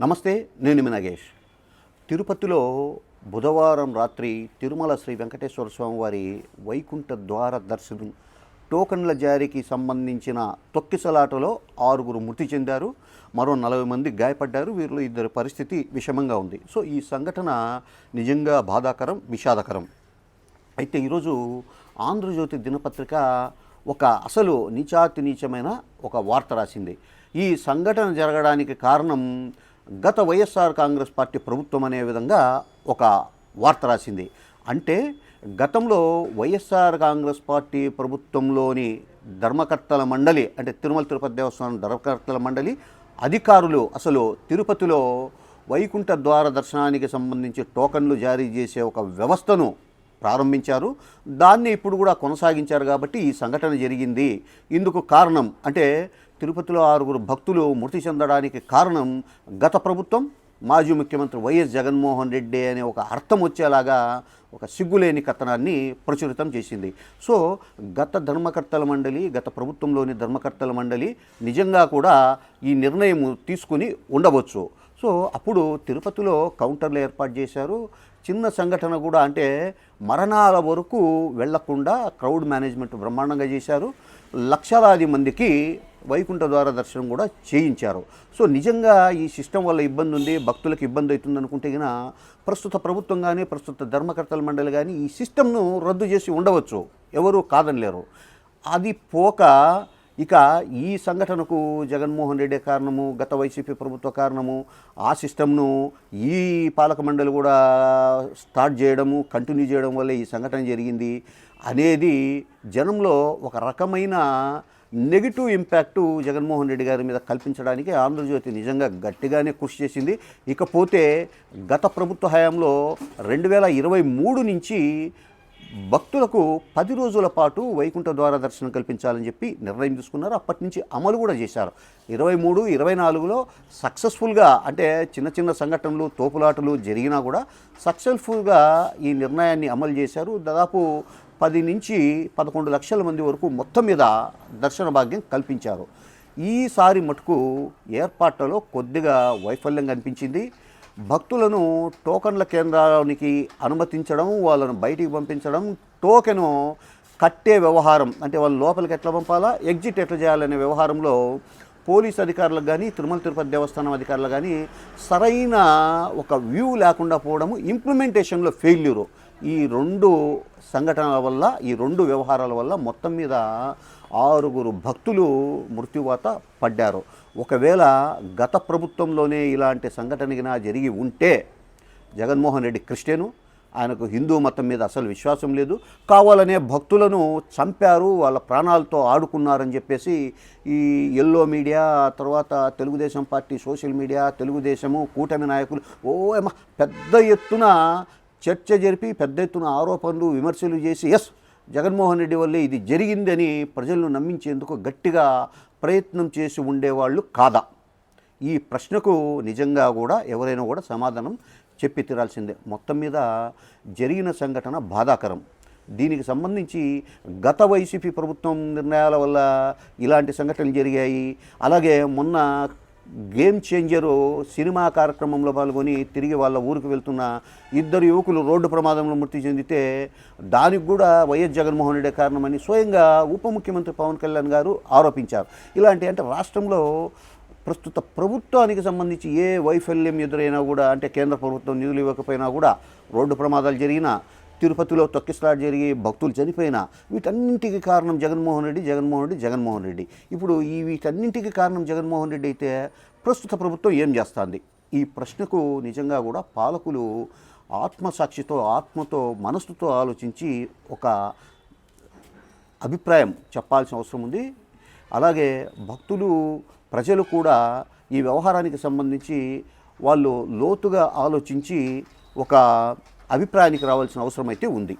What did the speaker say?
నమస్తే నేను మీ నాగేష్. తిరుపతిలో బుధవారం రాత్రి తిరుమల శ్రీ వెంకటేశ్వర స్వామి వారి వైకుంఠ ద్వార దర్శనం టోకన్ల జారీకి సంబంధించిన తొక్కిసలాటలో ఆరుగురు మృతి చెందారు. మరో నలభై మంది గాయపడ్డారు. వీరిలో ఇద్దరి పరిస్థితి విషమంగా ఉంది. సో ఈ సంఘటన నిజంగా బాధాకరం విషాదకరం. అయితే ఈరోజు ఆంధ్రజ్యోతి దినపత్రిక ఒక అసలు నీచాతి నీచమైన ఒక వార్త రాసింది. ఈ సంఘటన జరగడానికి కారణం గత వైఎస్ఆర్ కాంగ్రెస్ పార్టీ ప్రభుత్వం అనే విధంగా ఒక వార్త రాసింది. అంటే గతంలో వైఎస్ఆర్ కాంగ్రెస్ పార్టీ ప్రభుత్వంలోని ధర్మకర్తల మండలి అంటే తిరుమల తిరుపతి దేవస్థానం ధర్మకర్తల మండలి అధికారులు అసలు తిరుపతిలో వైకుంఠ ద్వార దర్శనానికి సంబంధించి టోకన్లు జారీ చేసే ఒక వ్యవస్థను ప్రారంభించారు. దాన్ని ఇప్పుడు కూడా కొనసాగించారు కాబట్టి ఈ సంఘటన జరిగింది. ఇందుకు కారణం అంటే తిరుపతిలో ఆరుగురు భక్తులు మృతి చెందడానికి కారణం గత ప్రభుత్వం మాజీ ముఖ్యమంత్రి వైఎస్ జగన్మోహన్ రెడ్డి అనే ఒక అర్థం వచ్చేలాగా ఒక సిగ్గులేని కథనాన్ని ప్రచురితం చేసింది. సో గత ధర్మకర్తల మండలి గత ప్రభుత్వంలోని ధర్మకర్తల మండలి నిజంగా కూడా ఈ నిర్ణయం తీసుకుని ఉండవచ్చు. సో అప్పుడు తిరుపతిలో కౌంటర్లు ఏర్పాటు చేశారు. చిన్న సంఘటన కూడా అంటే మరణాల వరకు వెళ్ళకుండా క్రౌడ్ మేనేజ్మెంట్ బ్రహ్మాండంగా చేశారు. లక్షలాది మందికి వైకుంఠ ద్వార దర్శనం కూడా చేయించారు. సో నిజంగా ఈ సిస్టమ్ వల్ల ఇబ్బంది ఉంది భక్తులకు ఇబ్బంది అవుతుంది అనుకుంటే గిన ప్రస్తుత ప్రభుత్వం కానీ ప్రస్తుత ధర్మకర్తల మండలి కానీ ఈ సిస్టమ్ను రద్దు చేసి ఉండవచ్చు. ఎవరూ కాదని లేరు. అది పోక ఇక ఈ సంఘటనకు జగన్మోహన్ రెడ్డి కారణము గత వైసీపీ ప్రభుత్వ కారణము ఆ సిస్టమ్ను ఈ పాలక మండలి కూడా స్టార్ట్ చేయడము కంటిన్యూ చేయడం వల్ల ఈ సంఘటన జరిగింది అనేది జనంలో ఒక రకమైన నెగిటివ్ ఇంపాక్టు జగన్మోహన్ రెడ్డి గారి మీద కల్పించడానికి ఆంధ్రజ్యోతి నిజంగా గట్టిగానే కృషి చేసింది. ఇకపోతే గత ప్రభుత్వ హయాంలో రెండు వేల ఇరవై మూడు నుంచి భక్తులకు పది రోజుల పాటు వైకుంఠ ద్వార దర్శనం కల్పించాలని చెప్పి నిర్ణయం తీసుకున్నారు. అప్పటి నుంచి అమలు కూడా చేశారు. ఇరవై మూడు ఇరవై నాలుగులో సక్సెస్ఫుల్గా అంటే చిన్న చిన్న సంఘటనలు తోపులాటలు జరిగినా కూడా సక్సెస్ఫుల్గా ఈ నిర్ణయాన్ని అమలు చేశారు. దాదాపు పది నుంచి పదకొండు లక్షల మంది వరకు మొత్తం మీద దర్శన భాగ్యం కల్పించారు. ఈసారి మటుకు ఏర్పాట్లలో కొద్దిగా వైఫల్యం కనిపించింది. భక్తులను టోకన్ల కేంద్రానికి అనుమతించడం వాళ్ళను బయటికి పంపించడం టోకెను కట్టే వ్యవహారం అంటే వాళ్ళు లోపలికి ఎట్లా పంపాలా ఎగ్జిట్ ఎట్లా చేయాలనే వ్యవహారంలో పోలీస్ అధికారులకు కానీ తిరుమల తిరుపతి దేవస్థానం అధికారులు కానీ సరైన ఒక వ్యూ లేకుండా పోవడము ఇంప్లిమెంటేషన్లో ఫెయిల్యూరు. ఈ రెండు సంఘటనల వల్ల ఈ రెండు వ్యవహారాల వల్ల మొత్తం మీద ఆరుగురు భక్తులు మృత్యువాత పడ్డారు. ఒకవేళ గత ప్రభుత్వంలోనే ఇలాంటి సంఘటన జరిగి ఉంటే జగన్మోహన్ రెడ్డి క్రిస్టియను ఆయనకు హిందూ మతం మీద అసలు విశ్వాసం లేదు. కావాలనే భక్తులను చంపారు వాళ్ళ ప్రాణాలతో ఆడుకున్నారని చెప్పేసి ఈ ఎల్లో మీడియా తర్వాత తెలుగుదేశం పార్టీ సోషల్ మీడియా తెలుగుదేశము కూటమి నాయకులు ఓ ఏమ పెద్ద ఎత్తున చర్చ జరిపి పెద్ద ఎత్తున ఆరోపణలు విమర్శలు చేసి ఎస్ జగన్మోహన్ రెడ్డి వల్లే ఇది జరిగిందని ప్రజలను నమ్మించేందుకు గట్టిగా ప్రయత్నం చేసి ఉండేవాళ్ళు కాదా? ఈ ప్రశ్నకు నిజంగా కూడా ఎవరైనా కూడా సమాధానం చెప్పి తీరాల్సిందే. మొత్తం మీద జరిగిన సంఘటన బాధాకరం. దీనికి సంబంధించి గత వైసీపీ ప్రభుత్వం నిర్ణయాల వల్ల ఇలాంటి సంఘటనలు జరిగాయి. అలాగే మొన్న గేమ్ చేంజరు సినిమా కార్యక్రమంలో పాల్గొని తిరిగి వాళ్ళ ఊరికి వెళ్తున్న ఇద్దరు యువకులు రోడ్డు ప్రమాదంలో మృతి చెందితే దానికి కూడా వైఎస్ జగన్మోహన్ రెడ్డి కారణమని స్వయంగా ఉప ముఖ్యమంత్రి పవన్ కళ్యాణ్ గారు ఆరోపించారు. ఇలాంటి అంటే రాష్ట్రంలో ప్రస్తుత ప్రభుత్వానికి సంబంధించి ఏ వైఫల్యం ఎదురైనా కూడా అంటే కేంద్ర ప్రభుత్వం నిధులు ఇవ్వకపోయినా కూడా రోడ్డు ప్రమాదాలు జరిగినా తిరుపతిలో తొక్కిసలాట జరిగి భక్తులు చనిపోయినా వీటన్నింటికి కారణం జగన్మోహన్ రెడ్డి జగన్మోహన్ రెడ్డి జగన్మోహన్ రెడ్డి. ఇప్పుడు ఈ వీటన్నింటికి కారణం జగన్మోహన్ రెడ్డి అయితే ప్రస్తుత ప్రభుత్వం ఏం చేస్తుంది? ఈ ప్రశ్నకు నిజంగా కూడా పాలకులు ఆత్మసాక్షితో ఆత్మతో మనస్సుతో ఆలోచించి ఒక అభిప్రాయం చెప్పాల్సిన అవసరం ఉంది. అలాగే భక్తులు ప్రజలు కూడా ఈ వ్యవహారానికి సంబంధించి వాళ్ళు లోతుగా ఆలోచించి ఒక అభిప్రాయానికి రావాల్సిన అవసరం అయితే ఉంది.